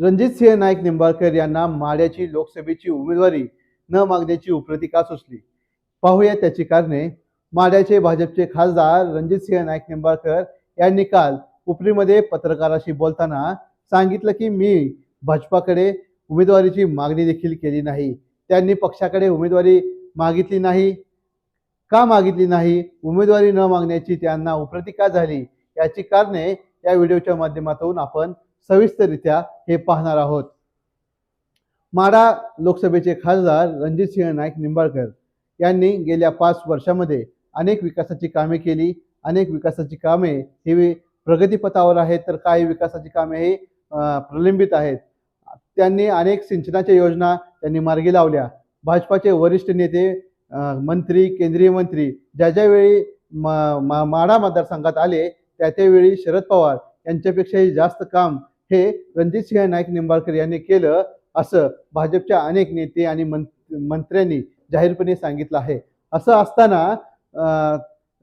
रणजित सिंह नाईक निंबाळकर यांना माढ्याची लोकसभेची उमेदवारी न मागण्याची उपरती का सुचली. पाहूया त्याची कारणे. माढ्याचे भाजपचे खासदार रणजित सिंह नाईक निंबाळकर यांनी काल उपरीमध्ये पत्रकाराशी बोलताना सांगितलं की मी भाजपाकडे उमेदवारीची मागणी देखील केली नाही. त्यांनी पक्षाकडे उमेदवारी मागितली नाही. का मागितली नाही? उमेदवारी न मागण्याची त्यांना उप्रतिका झाली. याची कारणे या व्हिडिओच्या माध्यमातून आपण सविस्तररित्या हे पाहणार आहोत. माढा लोकसभेचे खासदार रणजितसिंह नाईक निंबाळकर यांनी गेल्या पाच वर्षामध्ये अनेक विकासाची कामे केली. अनेक विकासाची कामे ही प्रगतीपथावर आहेत तर काही विकासाची कामे ही प्रलंबित आहेत. त्यांनी अनेक सिंचनाच्या योजना त्यांनी मार्गी लावल्या. भाजपाचे वरिष्ठ नेते मंत्री केंद्रीय मंत्री ज्या ज्यावेळी मा मा- माढा मतदारसंघात आले त्या त्यावेळी शरद पवार यांच्यापेक्षाही जास्त काम हे रणजितसिंह नाईक निंबाळकर यांनी केलं असं भाजपच्या अनेक नेते आणि मंत्र्यांनी जाहीरपणे सांगितलं आहे. असं असताना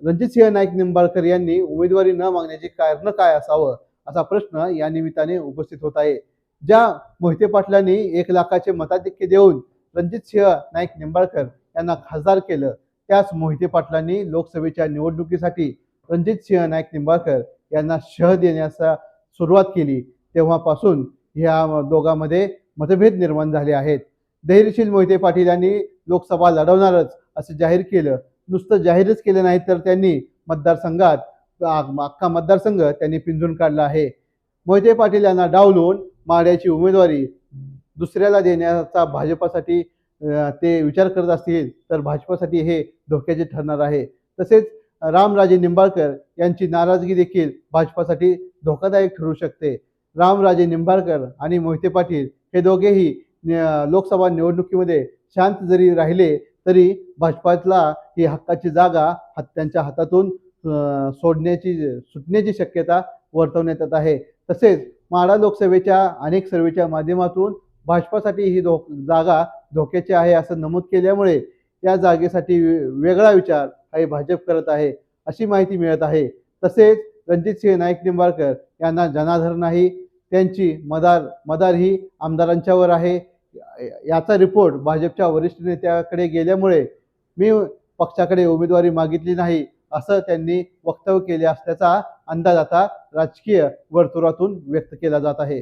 रणजितसिंह नाईक निंबाळकर यांनी उमेदवारी न मागण्याचे कारण काय असावं असा प्रश्न या निमित्ताने उपस्थित होत आहे. ज्या मोहिते पाटलांनी एक लाखाचे मताधिक्य देऊन रणजितसिंह नाईक निंबाळकर यांना खासदार केलं त्याच मोहिते पाटलांनी लोकसभेच्या निवडणुकीसाठी रणजितसिंह नाईक निंबाळकर यांना शह देण्याचा सुरुवात केली. तेव्हापासून ह्या दोघांमध्ये मतभेद निर्माण झाले आहेत. धैर्यशील मोहिते पाटील यांनी लोकसभा लढवणारच असं जाहीर केलं. नुसतं जाहीरच केलं नाही तर त्यांनी मतदारसंघात अख्खा मतदारसंघ त्यांनी पिंजून काढला आहे. मोहिते पाटील यांना डावलून माड्याची उमेदवारी दुसऱ्याला देण्याचा भाजपासाठी ते विचार करत असतील तर भाजपासाठी हे धोक्याचे ठरणार आहे. तसेच रामराजे निंबाळकर यांची नाराजगी देखील भाजपासाठी धोकादायक ठरू शकते. रामराजे निंबाळकर आणि मोहिते पाटील हे दोघेही न- लोकसभा निवडणुकीमध्ये शांत जरी राहिले तरी भाजपातला ही हक्काची जागा त्यांच्या हातातून सोडण्याची सुटण्याची शक्यता वर्तवण्यात येत आहे. तसेच माडा लोकसभेच्या अनेक सर्वेच्या माध्यमातून भाजपासाठी ही धो जागा धोक्याची आहे असं नमूद केल्यामुळे या जागेसाठी वे- वेगळा विचार हा भाजप करत आहे अशी माहिती मिळत आहे. तसेच रणजितसिंह नाईक निंबाळकर यांना जनाधर नाही त्यांची मदार मदार ही आमदारांच्यावर आहे. याचा रिपोर्ट भाजपच्या वरिष्ठ नेत्याकडे गेल्यामुळे मी पक्षाकडे उमेदवारी मागितली नाही असं त्यांनी वक्तव्य केले असल्याचा अंदाज आता राजकीय वर्तुळातून व्यक्त केला जात आहे.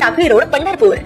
टाकळी रोड पंढरपूर